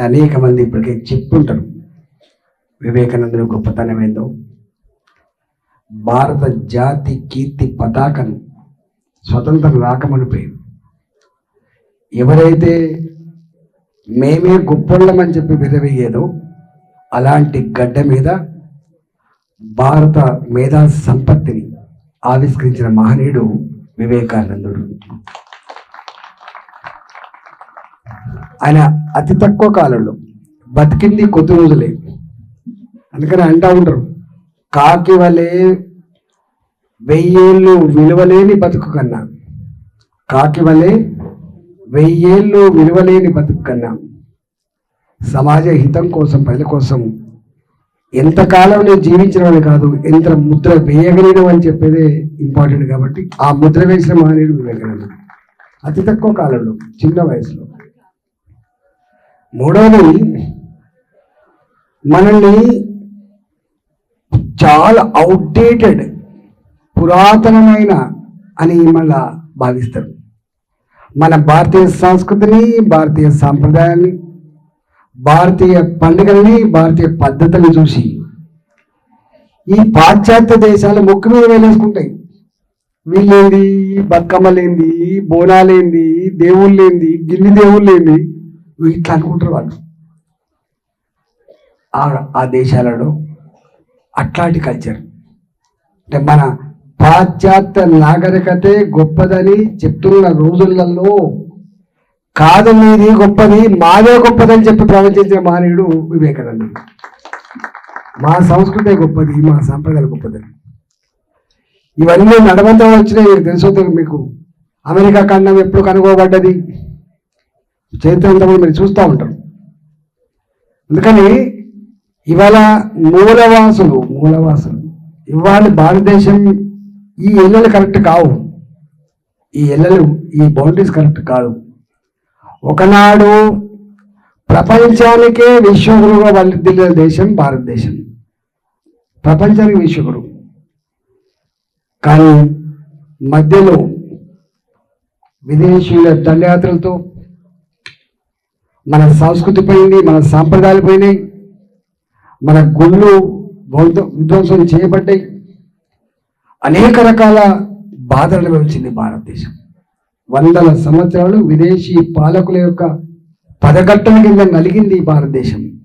అనేక మంది ఇప్పటికే చెప్పుంటారు. వివేకానందుని గొప్పతనం ఏందో? భారత జాతి కీర్తి పతాకను స్వతంత్రం రాకమనిపోయి ఎవరైతే మేమే గొప్పళ్ళమని చెప్పి విరవేయేదో అలాంటి గడ్డ మీద భారత మేధా సంపత్తిని ఆవిష్కరించిన మహనీయుడు వివేకానందుడు. ఆయన అతి తక్కువ కాలంలో బతికింది కొద్ది రోజులే అందుకని అంటా ఉంటారు కాకి వలె వెయ్యేళ్ళు విలువలేని బతుకు కన్నా కాకి వలె వెయ్యేళ్ళు విలువలేని బతుకు కన్నా సమాజ హితం కోసం ప్రజల కోసం ఎంతకాలం నేను జీవించడమే కాదు ఎంత ముద్ర వేయగలను అని చెప్పేదే ఇంపార్టెంట్ కాబట్టి ఆ ముద్ర వేసిన మహనీయుడు వివేకానంద అతి తక్కువ కాలంలో చిన్న వయసులో. మూడవది మనల్ని చాలా అవుట్డేటెడ్ పురాతనమైన అని మళ్ళా భావిస్తారు. మన భారతీయ సంస్కృతిని భారతీయ సాంప్రదాయాన్ని భారతీయ పండుగల్ని భారతీయ పద్ధతుల్ని చూసి ఈ పాశ్చాత్య దేశాలు ముక్కు మీద వేలేసుకుంటాయి. వీళ్ళేంది? బతుకమ్మలేంది బోనాలేంది దేవుళ్ళేంది గిల్లి దేవుళ్ళేంది ఇట్లా అనుకుంటారు వాళ్ళు. ఆ- ఆ దేశాలలో అట్లాంటి కల్చర్. అంటే మన పాశ్చాత్య నాగరికతే గొప్పదని చెప్తున్న రోజులలో కాదు మీది గొప్పది మాదే గొప్పదని చెప్పి ప్రవచించిన మానేయుడు వివేకానంద. మా సంస్కృతే గొప్పది మా సాంప్రదాయాలు గొప్పదని ఇవన్నీ నడవంతా వచ్చినాయి మీకు తెలుసో మీకు. అమెరికా ఖండం ఎప్పుడు కనుగోబడ్డది చైతన్యంతో మీరు చూస్తూ ఉంటారు. అందుకని ఇవాళ మూలవాసులు మూలవాసులు ఇవాళ భారతదేశం ఈ ఎల్లలు కరెక్ట్ కావు. ఈ ఎల్లలు ఈ బౌండరీస్ కరెక్ట్ కాదు. ఒకనాడు ప్రపంచానికే విశ్వగురువుగా వల్లిదిల్లిన దేశం భారతదేశం. ప్రపంచానికి విశ్వగురు కానీ మధ్యలో విదేశీయుల దండయాత్రలతో మన సంస్కృతి పోయింది మన సాంప్రదాయాలు పోయినాయి మన గుళ్ళు బౌద్ధ విధ్వంసం చేయబడ్డాయి. అనేక రకాల బాధలు అనుభవించింది భారతదేశం. వందల సంవత్సరాలు విదేశీ పాలకుల యొక్క పదగట్టల కింద నలిగింది ఈ భారతదేశం.